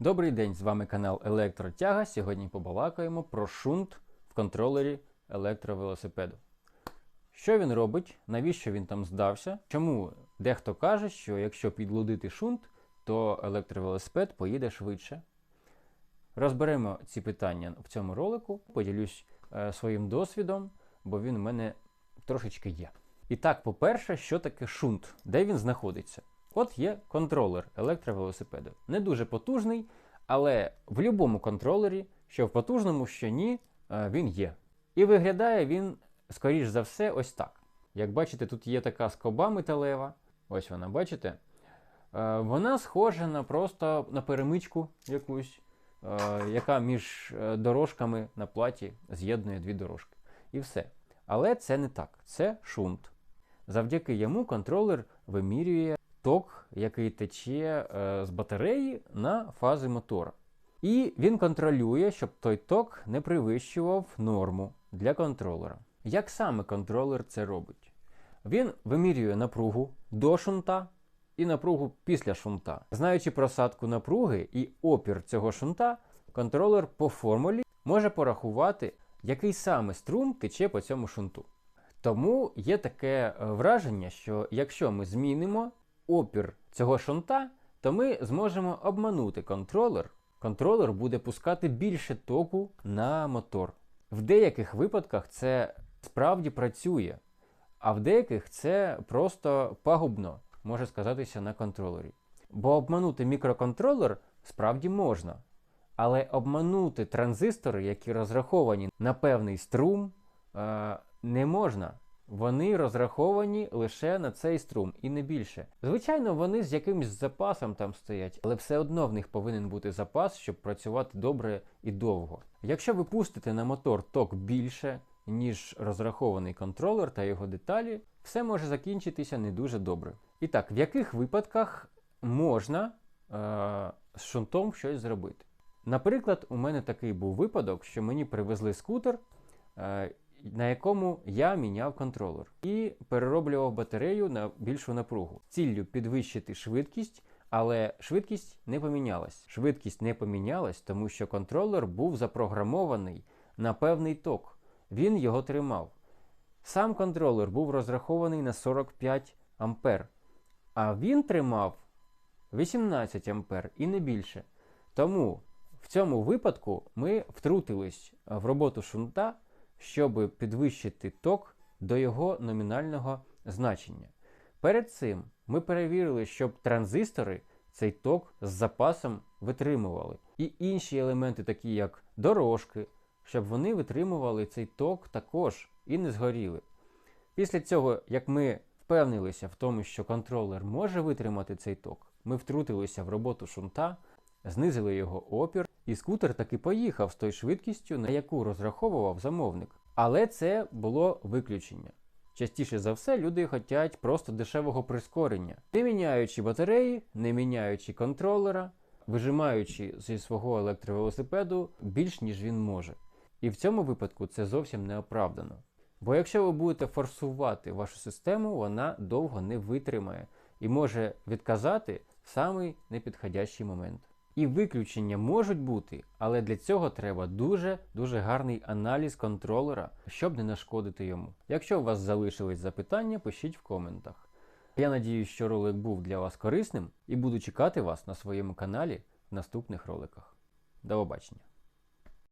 Добрий день, з вами канал Електротяга. Сьогодні побалакаємо про шунт в контролері електровелосипеду. Що він робить, навіщо він там здався? Чому дехто каже, що якщо підлудити шунт, то електровелосипед поїде швидше? Розберемо ці питання в цьому ролику, поділюсь е, своїм досвідом, бо він у мене трошечки є. І так, по-перше, що таке шунт? Де він знаходиться? От є контролер електровелосипеду. Не дуже потужний, але в будь-якому контролері, що в потужному, що ні, е, він є. І виглядає він, скоріш за все, ось так. Як бачите, тут є така скоба металева. Ось вона, бачите? Е, Вона схожа на просто на перемичку якусь, е, яка між дорожками на платі з'єднує дві дорожки. І все. Але це не так. Це шунт. Завдяки йому контролер вимірює ток, який тече е, з батареї на фази мотора. І він контролює, щоб той ток не перевищував норму для контролера. Як саме контролер це робить? Він вимірює напругу до шунта і напругу після шунта. Знаючи просадку напруги і опір цього шунта, контролер по формулі може порахувати, який саме струм тече по цьому шунту. Тому є таке е, враження, що якщо ми змінимо опір цього шунта, то ми зможемо обманути контролер. Контролер буде пускати більше току на мотор. В деяких випадках це справді працює, а в деяких це просто пагубно може сказатися на контролері. Бо обманути мікроконтролер справді можна. Але обманути транзистори, які розраховані на певний струм, е, не можна. Вони розраховані лише на цей струм і не більше. Звичайно, вони з якимось запасом там стоять, але все одно в них повинен бути запас, щоб працювати добре і довго. Якщо ви пустите на мотор ток більше, ніж розрахований контролер та його деталі, все може закінчитися не дуже добре. І так, в яких випадках можна е- з шунтом щось зробити? Наприклад, у мене такий був випадок, що мені привезли скутер, е, на якому я міняв контролер і перероблював батарею на більшу напругу. Ціллю підвищити швидкість, але швидкість не помінялась. Швидкість не помінялась, тому що контролер був запрограмований на певний ток. Він його тримав. Сам контролер був розрахований на 45 ампер, а він тримав 18 ампер і не більше. Тому в цьому випадку ми втрутились в роботу шунта, щоб підвищити ток до його номінального значення. Перед цим ми перевірили, щоб транзистори цей ток з запасом витримували. І інші елементи, такі як дорожки, щоб вони витримували цей ток також і не згоріли. Після цього, як ми впевнилися в тому, що контролер може витримати цей ток, ми втрутилися в роботу шунта, знизили його опір, і скутер таки поїхав з тою швидкістю, на яку розраховував замовник. Але це було виключення. Частіше за все, люди хочуть просто дешевого прискорення, не міняючи батареї, не міняючи контролера, вижимаючи зі свого електровелосипеду більш ніж він може. І в цьому випадку це зовсім не оправдано. Бо якщо ви будете форсувати вашу систему, вона довго не витримає і може відказати в самий непідходящий момент. І виключення можуть бути, але для цього треба дуже-дуже гарний аналіз контролера, щоб не нашкодити йому. Якщо у вас залишились запитання, пишіть в коментах. Я надіюсь, що ролик був для вас корисним і буду чекати вас на своєму каналі в наступних роликах. До побачення!